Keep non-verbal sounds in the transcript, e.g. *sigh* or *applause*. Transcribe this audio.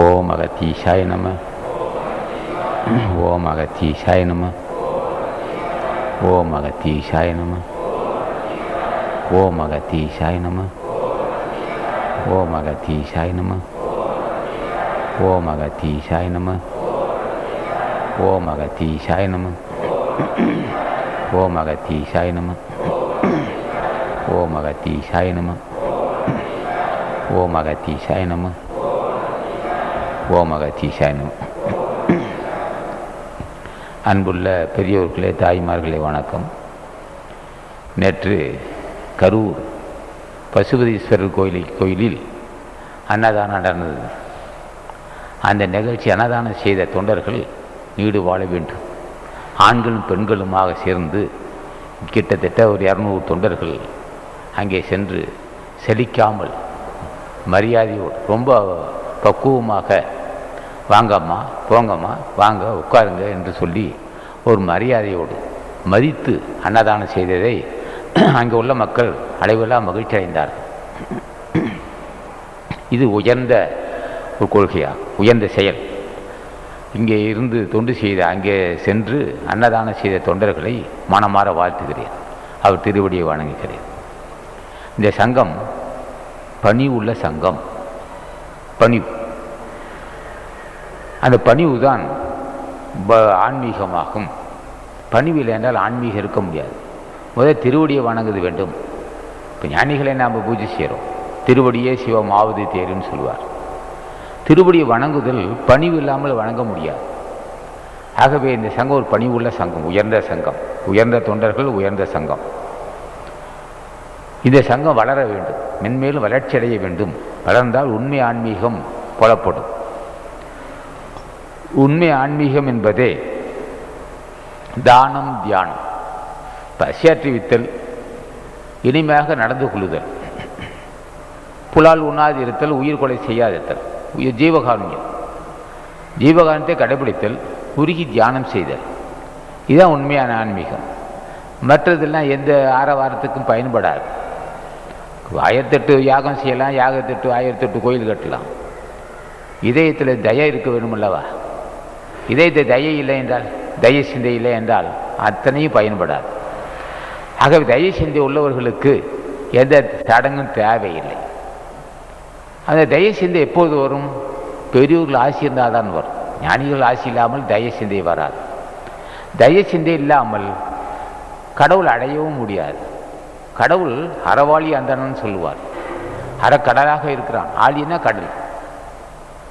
ஓம் அகத்தீஷாய நம ஓம் அகத்தீஷாய நம ஓம் அகத்தீஷாய நம ஓம் அகத்தீஷாய நம ஓம் அகத்தீஷாய நம ஓம் அகத்தீஷாய நம ஓம் அகத்தீஷாய நம ஓம் அகத்தீஷாய நம ஓம் அகத்தீஷாய நம ஓம் அகத்தீஷாய நம ஓம் அகத்தீஷாய அன்புள்ள பெரியோர்களே தாய்மார்களே வணக்கம். நேற்று கரூர் பசுபதீஸ்வரர் கோயிலில் கோயிலில் அன்னதானம் நடந்தது. அந்த நிகழ்ச்சி அன்னதானம் செய்த தொண்டர்கள் நீடு வாழ வேண்டும். ஆண்களும் பெண்களுமாக சேர்ந்து கிட்டத்தட்ட ஒரு இரநூறு தொண்டர்கள் அங்கே சென்று செலிக்காமல் மரியாதையோடு ரொம்ப பக்குவமாக வாங்கம்மா போங்கம்மா வாங்க உட்காருங்க என்று சொல்லி ஒரு மரியாதையோடு மதித்து அன்னதானம் செய்ததை *clears throat* அங்கே உள்ள மக்கள் அளவெல்லாம் மகிழ்ச்சி அடைந்தார்கள். *clears throat* இது உயர்ந்த ஒரு கொள்கையா உயர்ந்த செயல். இங்கே இருந்து தொண்டு செய்த அங்கே சென்று அன்னதானம் செய்த தொண்டர்களை மனமாற வாழ்த்துகிறேன். அவர் திருவடியை வணங்குகிறேன். இந்த சங்கம் பணி உள்ள சங்கம். பணிவு அந்த பணிவு தான் ஆன்மீகமாகும். பணிவில் என்றால் ஆன்மீகம் இருக்க முடியாது. முதல் திருவடியை வணங்குது வேண்டும். இப்போ ஞானிகளை நாம் பூஜை செய்கிறோம் திருவடியே சிவம் ஆவது தேருன்னு சொல்லுவார். திருவடியை வணங்குதல் பணிவு இல்லாமல் வணங்க முடியாது. ஆகவே இந்த சங்கம் ஒரு பணிவுள்ள சங்கம் உயர்ந்த சங்கம். உயர்ந்த தொண்டர்கள் உயர்ந்த சங்கம். இந்த சங்கம் வளர வேண்டும். மென்மேலும் வளர்ச்சி அடைய வேண்டும். வளர்ந்தால் உண்மை ஆன்மீகம் புலப்படும். உண்மை ஆன்மீகம் என்பதே தானம் தியானம். பசியாற்றுவித்தல் இனிமையாக நடந்து கொள்ளுதல். புலால் உண்ணாதிருத்தல் உயிர் கொலை செய்யாதிருத்தல் ஜீவகாருண்யம். ஜீவகாரணத்தை கடைபிடித்தல் உருகி தியானம் செய்தல். இதுதான் உண்மையான ஆன்மீகம். மற்றதெல்லாம் எந்த ஆரவாரத்துக்கும் பயன்படாது. ஆயிரத்தெட்டு யாகம் செய்யலாம் யாகத்தெட்டு ஆயிரத்தெட்டு கோயில் கட்டலாம். இதயத்தில் தயா இருக்க வேணுமல்லவா? இதயத்தை தயை இல்லை என்றால் தய சிந்தை இல்லை என்றால் அத்தனையும் பயன்படாது. ஆகவே தய சிந்தை உள்ளவர்களுக்கு எந்த சடங்கும் தேவையில்லை. அந்த தய சிந்தை எப்போது வரும்? பெரியோர்கள் ஆசி இருந்தால் தான் வரும். ஞானிகள் ஆசி இல்லாமல் தய சிந்தை வராது. தய சிந்தை இல்லாமல் கடவுள் அடையவும் முடியாது. கடவுள் அறவாளி அந்தனன்னு சொல்லுவார். அறக்கடலாக இருக்கிறான். ஆளினா கடல்.